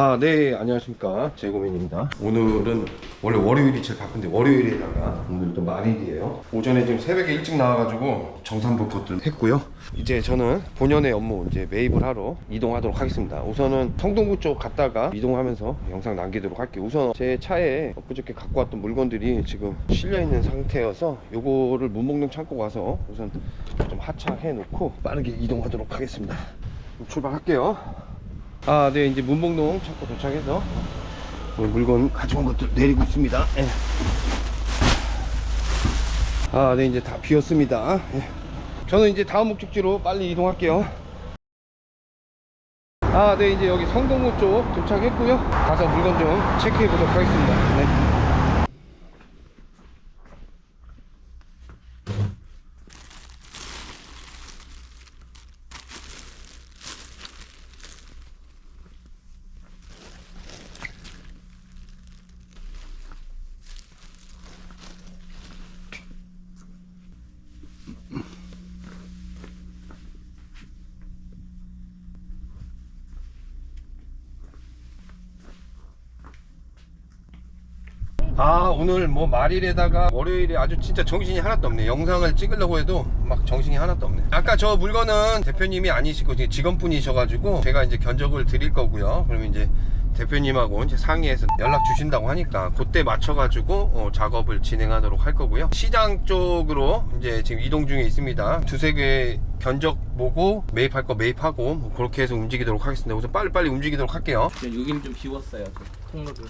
아, 네, 안녕하십니까. 재고민입니다. 오늘은 원래 월요일이 제일 바쁜데 월요일에다가 오늘 또 말일이에요. 오전에 지금 새벽에 일찍 나와가지고 정산부 것들 했고요. 이제 저는 본연의 업무 이제 매입을 하러 이동하도록 하겠습니다. 우선은 성동구 쪽 갔다가 이동하면서 영상 남기도록 할게요. 우선 제 차에 엊그저께 갖고 왔던 물건들이 지금 실려 있는 상태여서 요거를 문목동 창고 가서 우선 좀 하차해 놓고 빠르게 이동하도록 하겠습니다. 출발할게요. 아, 네, 이제 문복동 찾고 도착해서 오늘 물건 가져온 것들 내리고 있습니다. 예. 아, 네, 이제 다 비었습니다. 예. 저는 이제 다음 목적지로 빨리 이동할게요. 아, 네, 이제 여기 성동구 쪽 도착했고요. 가서 물건 좀 체크해 보도록 하겠습니다. 네. 아 오늘 뭐 말일에다가 월요일에 아주 진짜 정신이 하나도 없네. 영상을 찍으려고 해도 막 정신이 하나도 없네. 아까 저 물건은 대표님이 아니시고 직원분이셔가지고 제가 이제 견적을 드릴 거고요. 그러면 이제 대표님하고 이제 상의해서 연락 주신다고 하니까 그때 맞춰가지고 어, 작업을 진행하도록 할 거고요. 시장 쪽으로 이제 지금 이동 중에 있습니다. 두세 개 견적 보고 매입할 거 매입하고 뭐 그렇게 해서 움직이도록 하겠습니다. 우선 빨리빨리 움직이도록 할게요. 여기는 좀 비웠어요. 저 통로를.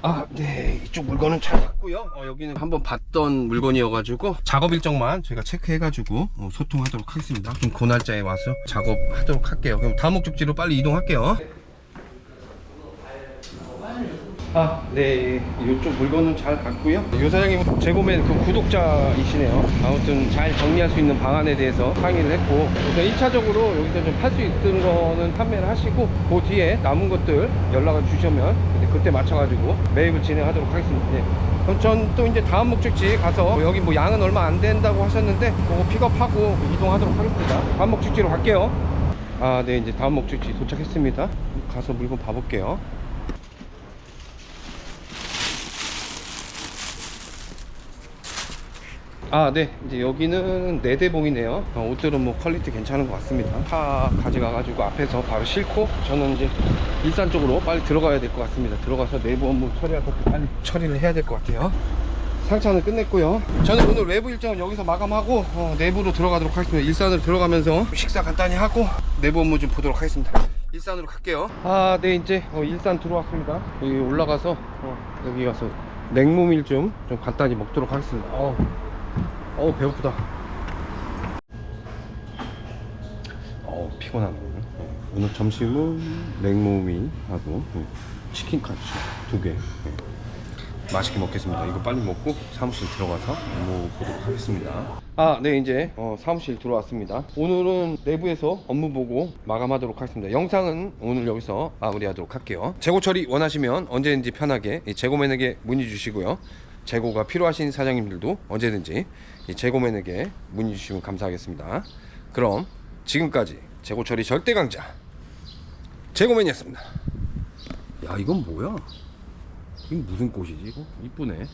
아, 네. 이쪽 물건은 잘 봤고요. 어, 여기는 한번 봤던 물건이어가지고 작업 일정만 제가 체크해가지고 어, 소통하도록 하겠습니다. 좀 고날짜에 와서 작업하도록 할게요. 그럼 다음 목적지로 빨리 이동할게요. 아, 네. 이쪽 물건은 잘 봤고요. 요 사장님 재고맨 그 구독자이시네요. 아무튼 잘 정리할 수 있는 방안에 대해서 상의를 했고 우선 1차적으로 여기서 좀 팔 수 있는 거는 판매를 하시고 그 뒤에 남은 것들 연락을 주시면 그때- 맞춰가지고 매입을 진행하도록 하겠습니다. 네. 그럼 전 또 이제 다음 목적지 가서 뭐 여기 뭐 양은 얼마 안 된다고 하셨는데 그거 픽업하고 이동하도록 하겠습니다. 다음 목적지로 갈게요. 아, 네. 이제 다음 목적지 도착했습니다. 가서 물건 봐볼게요. 아, 네. 이제 여기는 네대봉이네요. 어, 옷들은 뭐 퀄리티 괜찮은 것 같습니다. 차 가져가가지고 앞에서 바로 싣고 저는 이제 일산 쪽으로 빨리 들어가야 될 것 같습니다. 들어가서 내부 업무 처리할 것도 빨리 처리를 해야 될 것 같아요. 상차는 끝냈고요. 저는 오늘 외부 일정은 여기서 마감하고 어, 내부로 들어가도록 하겠습니다. 일산으로 들어가면서 식사 간단히 하고 내부 업무 좀 보도록 하겠습니다. 일산으로 갈게요. 아, 네 이제 어, 일산 들어왔습니다. 여기 올라가서 어, 여기 가서 냉모밀 좀, 좀 간단히 먹도록 하겠습니다. 어, 어우 배고프다. 어우 피곤하네. 어, 오늘 점심은 냉모미 하고 네, 치킨 카츠 두개. 네. 맛있게 먹겠습니다. 이거 빨리 먹고 사무실 들어가서 업무 보도록 하겠습니다. 아네 이제 어, 사무실 들어왔습니다. 오늘은 내부에서 업무 보고 마감하도록 하겠습니다. 영상은 오늘 여기서 마무리하도록 할게요. 재고 처리 원하시면 언제든지 편하게 이 재고맨에게 문의 주시고요 재고가 필요하신 사장님들도 언제든지 이 재고맨에게 문의 주시면 감사하겠습니다. 그럼 지금까지 재고 처리 절대 강자 재고맨이었습니다. 야 이건 뭐야? 이건 무슨 꽃이지? 이쁘네.